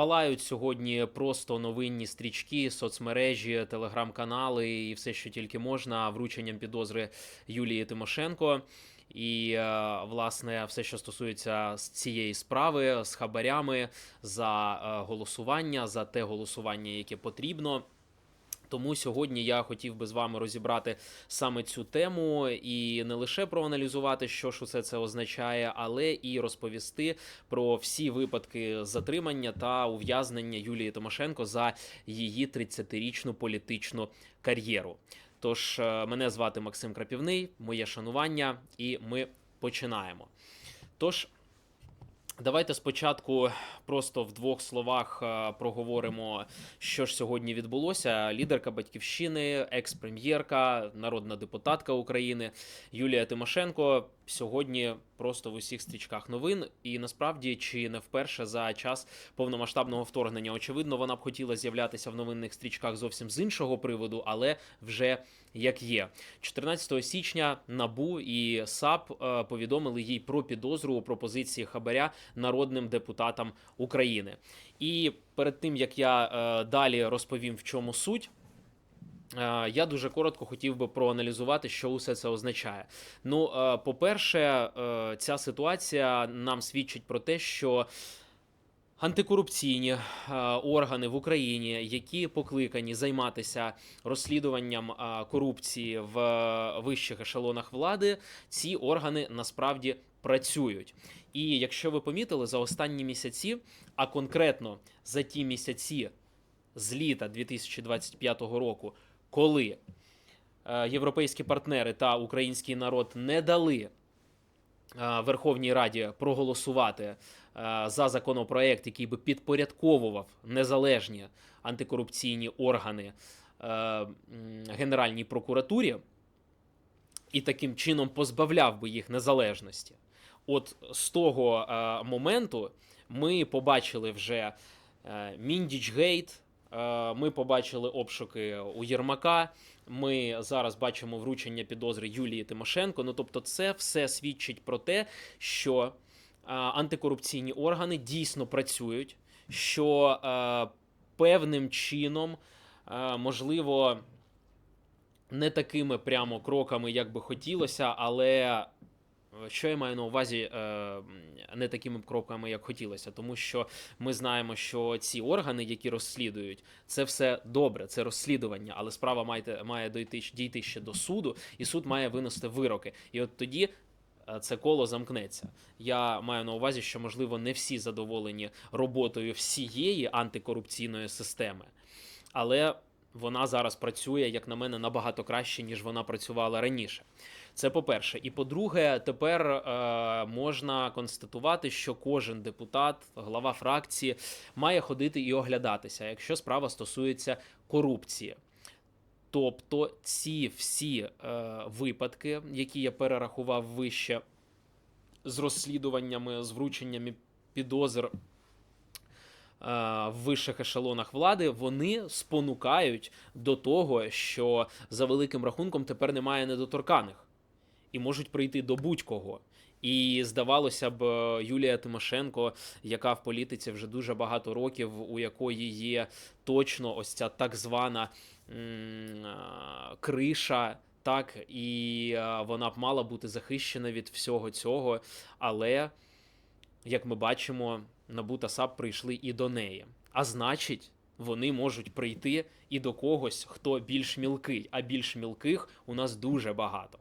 Палають сьогодні просто новинні стрічки, соцмережі, телеграм-канали і все, що тільки можна, врученням підозри Юлії Тимошенко. І е, власне все, що стосується цієї справи, з хабарями за е, голосування, за те голосування, яке потрібно. Тому сьогодні я хотів би з вами розібрати саме цю тему і не лише проаналізувати, що ж усе це означає, але і розповісти про всі випадки затримання та ув'язнення Юлії Тимошенко за її 30-річну політичну кар'єру. Тож е, мене звати Максим Крапівний, моє шанування, і ми починаємо. Тож. Давайте спочатку просто в двох словах е, проговоримо, що ж сьогодні відбулося. Лідерка батьківщини, екс-прем'єрка, народна депутатка України Юлія Тимошенко сьогодні просто в усіх стрічках новин. І насправді чи не вперше за час повномасштабного вторгнення. Очевидно, вона б хотіла з'являтися в новинних стрічках зовсім з іншого приводу, але вже як є. 14 січня НАБУ і САП е, повідомили їй про підозру у пропозиції хабаря народним депутатам України. І перед тим як я е, далі розповім, в чому суть. Е, Я дуже коротко хотів би проаналізувати, що усе це означає. Ну, е, по-перше, е, ця ситуація нам свідчить про те, що антикорупційні органи в Україні, які покликані займатися розслідуванням корупції в вищих ешелонах влади, ці органи насправді працюють. І якщо ви помітили, за останні місяці, а конкретно за ті місяці з літа 2025 року, коли е, європейські партнери та український народ не дали е, Верховній Раді проголосувати е, за законопроект, який би підпорядковував незалежні антикорупційні органи Генеральній прокуратурі і таким чином позбавляв би їх незалежності. От з того моменту ми побачили вже е, Міндічгейт, ми побачили обшуки у Єрмака. Ми зараз бачимо вручення підозри Юлії Тимошенко. Ну тобто, це все свідчить про те, що е, антикорупційні органи дійсно працюють, що е, певним чином, е, можливо, не такими прямо кроками, як би хотілося, але е, що я маю на увазі е, не такими кроками, як хотілося, тому що ми знаємо, що ці органи, які розслідують, це все добре, це розслідування, але справа має, має дойти дійти ще до суду, і суд має винести вироки. І от тоді. е, Це коло замкнеться. Я маю на увазі, що можливо не всі задоволені роботою всієї антикорупційної системи, але вона зараз працює, як на мене, набагато краще, ніж вона працювала раніше. Це по-перше. І по-друге, тепер е, можна констатувати, що кожен депутат, глава фракції, має ходити і оглядатися, якщо справа стосується корупції. Тобто ці всі е, випадки, які я перерахував вище з розслідуваннями, з врученнями підозр в вищих ешелонах влади, вони спонукають до того, що за великим рахунком тепер немає недоторканих і можуть прийти до будь-кого. І здавалося б, е, Юлія Тимошенко, яка в політиці вже дуже багато років, у якої є точно ось ця так звана криша. Так, і вона б мала бути захищена від всього цього, але, як ми бачимо, НАБУ та САП прийшли і до неї. А значить, вони можуть прийти і до когось, хто більш мілкий, а більш мілких у нас дуже багато.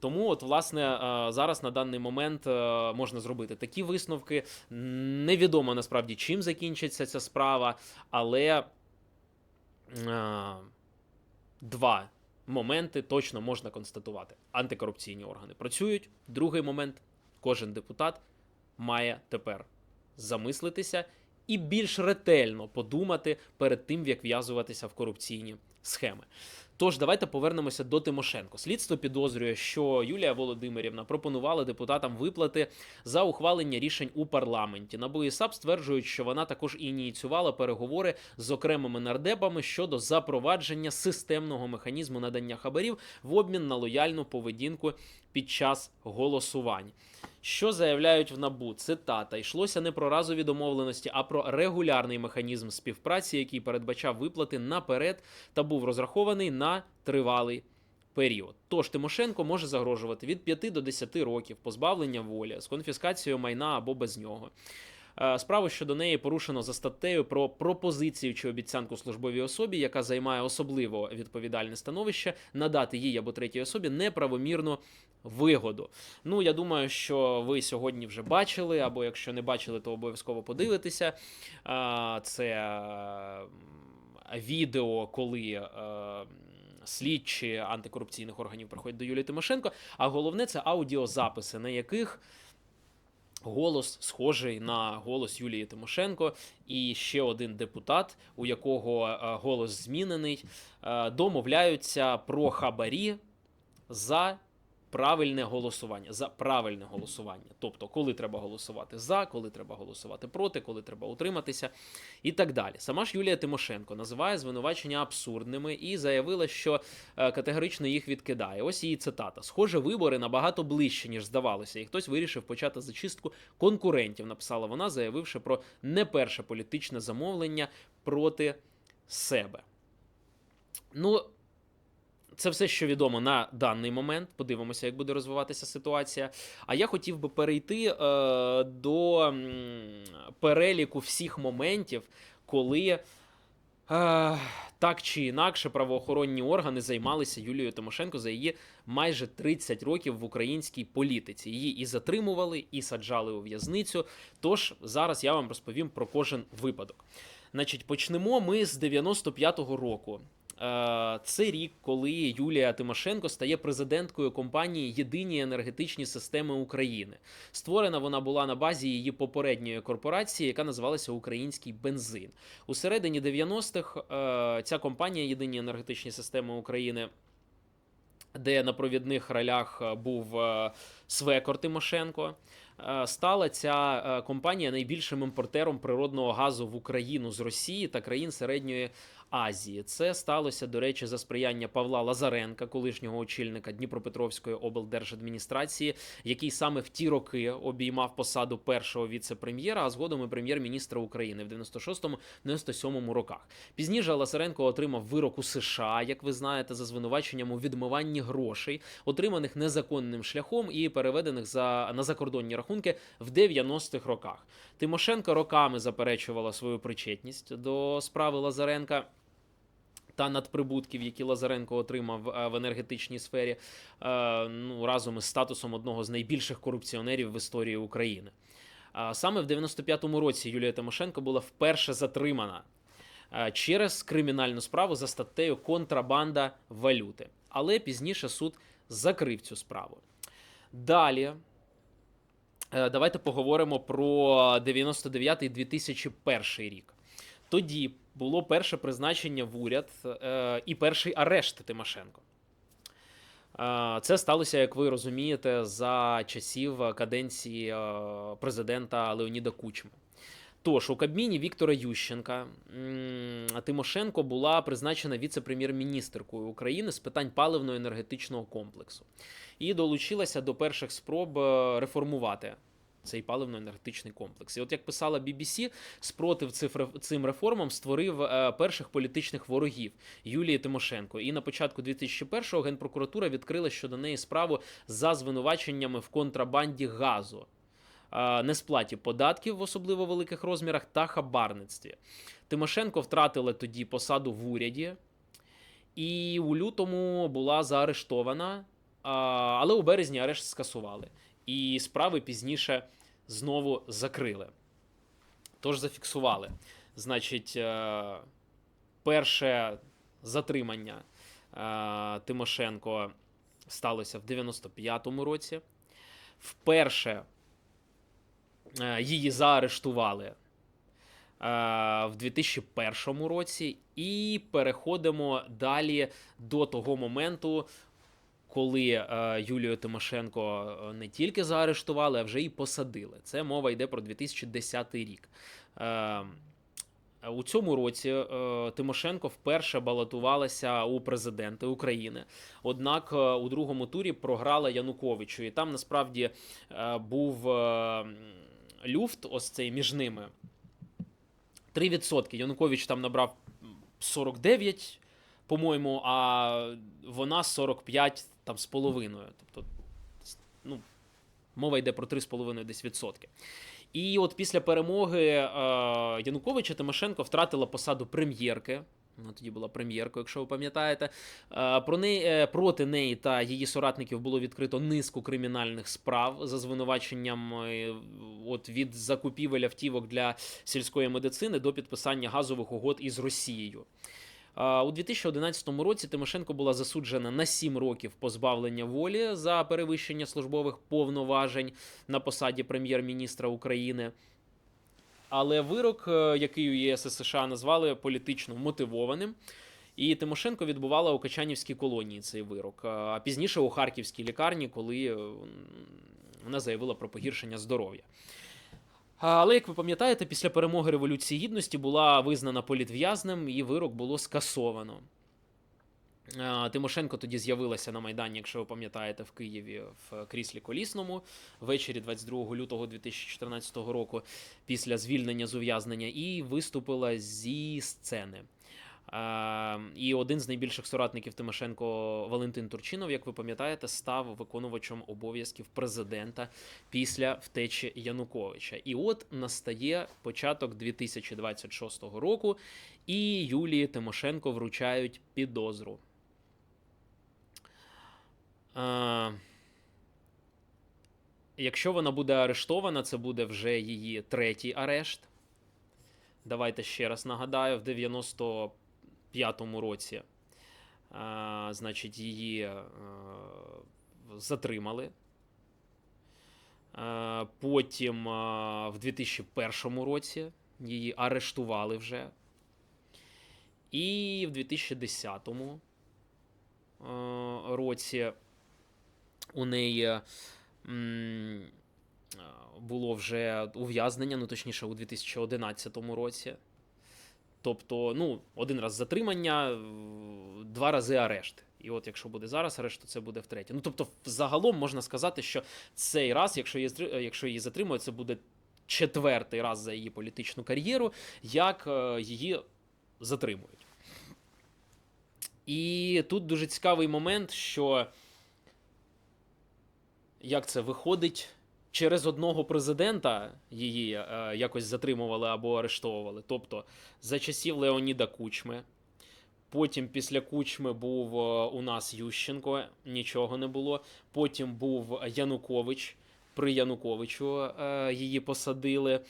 Тому, от, власне, е, зараз на даний момент е, можна зробити такі висновки. Невідомо насправді чим закінчиться ця справа, але е, два моменти точно можна констатувати. Антикорупційні органи працюють. Другий момент кожен депутат має тепер замислитися і більш ретельно подумати перед тим, як в'язуватися в корупційні схеми. Тож давайте повернемося до Тимошенко. Слідство підозрює, що Юлія Володимирівна пропонувала депутатам виплати за ухвалення рішень у парламенті. НАБУ і САП стверджують, що вона також ініціювала переговори з окремими нардепами щодо запровадження системного механізму надання хабарів в обмін на лояльну поведінку під час голосувань. Що заявляють в НАБУ? Цитата: йшлося не про разові домовленості, а про регулярний механізм співпраці, який передбачав виплати наперед та був розрахований на тривалий період. Тож Тимошенко може загрожувати від 5 до 10 років позбавлення волі з конфіскацією майна або без нього. Е, Справу щодо неї порушено за статтею про пропозицію чи обіцянку службовій особі, яка займає особливо відповідальне становище, надати їй або третій особі неправомірну вигоду. Ну, я думаю, що ви сьогодні вже бачили, або якщо не бачили, то обов'язково подивитися. Е, Це відео, коли. е, Слідчі антикорупційних органів приходять до Юлії Тимошенко, а головне це аудіозаписи, на яких голос схожий на голос Юлії Тимошенко, і ще один депутат, у якого е, голос змінений, е, домовляються про хабарі за правильне голосування. За правильне голосування. Тобто, коли треба голосувати за, коли треба голосувати проти, коли треба утриматися і так далі. Сама ж Юлія Тимошенко називає звинувачення абсурдними і заявила, що е, категорично їх відкидає. Ось її цитата: Схоже, вибори набагато ближче, ніж здавалося, і хтось вирішив почати зачистку конкурентів. Написала вона, заявивши про не перше політичне замовлення проти себе. Ну, це все, що відомо на даний момент. Подивимося, як буде розвиватися ситуація. А я хотів би перейти е, до переліку всіх моментів, коли е, так чи інакше правоохоронні органи займалися Юлією Тимошенко за її майже 30 років в українській політиці. Її і затримували, і саджали у в'язницю. Тож зараз я вам розповім про кожен випадок. Значить, почнемо ми з 95-го року. Е, Це рік, коли Юлія Тимошенко стає президенткою компанії Єдині енергетичні системи України. Створена вона була на базі її попередньої корпорації, яка називалася Український бензин. У середині 90-х е, ця компанія Єдині енергетичні системи України. Де на провідних ролях е, був Свекор Тимошенко, стала ця компанія найбільшим імпортером природного газу в Україну з Росії та країн середньої Азії. Це сталося, до речі, за сприяння Павла Лазаренка, колишнього очільника Дніпропетровської облдержадміністрації, який саме в ті роки обіймав посаду першого віце-прем'єра, а згодом і прем'єр-міністра України в 96-97 роках. Пізніше Лазаренко отримав вирок у США, як ви знаєте, за звинуваченням у відмиванні грошей, отриманих незаконним шляхом і переведених за на закордонні рахунки в 90-х роках. Тимошенко роками заперечувала свою причетність до справи Лазаренка. Та надприбутків, які Лазаренко отримав е, в енергетичній сфері, е, ну разом із статусом одного з найбільших корупціонерів в історії України. Саме в 95-му році Юлія Тимошенко була вперше затримана е, через кримінальну справу за статтею контрабанда валюти. Але пізніше суд закрив цю справу. Далі. Давайте поговоримо про 99-2001 рік. Тоді було перше призначення в уряд е, і перший арешт Тимошенко. Е, Це сталося, як ви розумієте, за часів каденції е, президента Леоніда Кучми. Тож у Кабміні Віктора Ющенка Тимошенко була призначена віце-прем'єр-міністркою України з питань паливно-енергетичного комплексу і долучилася до перших спроб е, реформувати цей паливно-енергетичний комплекс. І от як писала BBC, спротив цим реформам створив е, перших політичних ворогів Юлії Тимошенко. І на початку 2001-го Генпрокуратура відкрила щодо неї справу за звинуваченнями в контрабанді газу. е, Несплаті податків в особливо великих розмірах та хабарництві. Тимошенко втратила тоді посаду в уряді, і у лютому була заарештована, але у березні арешт скасували. І справи пізніше знову закрили. Тож зафіксували. Значить, е, перше затримання е, Тимошенко сталося в 95-му році. Вперше е, її заарештували в 2001 році, і переходимо далі до того моменту, коли е, Юлію Тимошенко е, не тільки заарештували, а вже і посадили. Це мова йде про 2010 рік. Е, у цьому році Тимошенко вперше балотувалася у президенти України. Однак у другому турі програла Януковичу, і там насправді був люфт, ось цей між ними. 3%. Янукович там набрав 49, по-моєму, а вона 45 там з половиною. Тобто, ну, мова йде про 3,5 десь відсотки. І от після перемоги е, Януковича Тимошенко втратила посаду прем'єрки. Вона тоді була прем'єркою, якщо ви пам'ятаєте. Е, Про неї, е, проти неї та її соратників було відкрито низку кримінальних справ за звинуваченням е, от від закупівель автівок для сільської медицини до підписання газових угод із Росією. У 2011 році Тимошенко була засуджена на 7 років позбавлення волі за перевищення службових повноважень на посаді прем'єр-міністра України. Але вирок, е, який у ЄС і США назвали політично мотивованим, і Тимошенко відбувала у Качанівській колонії цей вирок, а пізніше у Харківській лікарні, коли вона заявила про погіршення здоров'я. Але, як ви пам'ятаєте, після перемоги Революції Гідності була визнана політв'язнем і вирок було скасовано. Тимошенко тоді з'явилася на Майдані, якщо ви пам'ятаєте, в Києві в кріслі колісному ввечері 22 лютого 2014 року після звільнення з ув'язнення і виступила зі сцени. А, І один з найбільших соратників Тимошенко Валентин Турчинов, як ви пам'ятаєте, став виконувачем обов'язків президента після втечі Януковича. І от настає початок 2026 року, і Юлії Тимошенко вручають підозру. А, Якщо вона буде арештована, це буде вже її третій арешт. Давайте ще раз нагадаю, в 95-му році, значить, її е, затримали. Е, Потім е, в 2001 році її арештували вже. І в 2010 е, році у неї е, було вже ув'язнення, ну точніше, у 2011 році. Тобто, ну, один раз затримання, два рази арешт. І от якщо буде зараз арешт, то це буде втретє. Ну тобто, загалом можна сказати, що цей раз, якщо її, якщо її затримують, це буде четвертий раз за її політичну кар'єру, як е, її затримують. І тут дуже цікавий момент, що як це виходить. Через одного президента її е, якось затримували або арештовували. Тобто за часів Леоніда Кучми, Потім після Кучми був е, у нас Ющенко, нічого не було. Потім був Янукович. При Януковичу е, її посадили.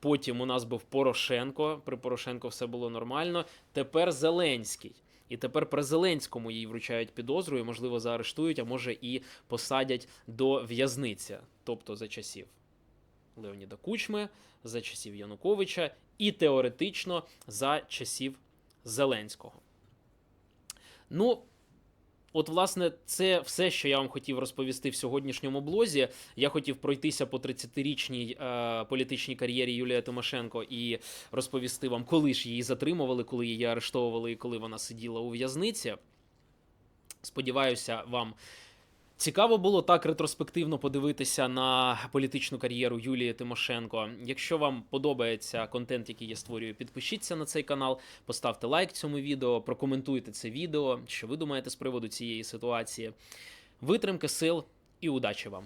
Потім у нас був Порошенко. При Порошенко все було нормально. Тепер Зеленський. І тепер при Зеленському їй вручають підозру і, можливо, заарештують, а може і посадять до в'язниці. Тобто за часів Леоніда Кучми, за часів Януковича і теоретично за часів Зеленського. Ну, от, власне, це все, що я вам хотів розповісти в сьогоднішньому блозі. Я хотів пройтися по 30-річній е, політичній кар'єрі Юлія Тимошенко і розповісти вам, коли ж її затримували, коли її арештовували і коли вона сиділа у в'язниці. Сподіваюся, вам цікаво було так ретроспективно подивитися на політичну кар'єру Юлії Тимошенко. Якщо вам подобається контент, який я створюю, підпишіться на цей канал, поставте лайк цьому відео, прокоментуйте це відео, що ви думаєте з приводу цієї ситуації. Витримки сил і удачі вам!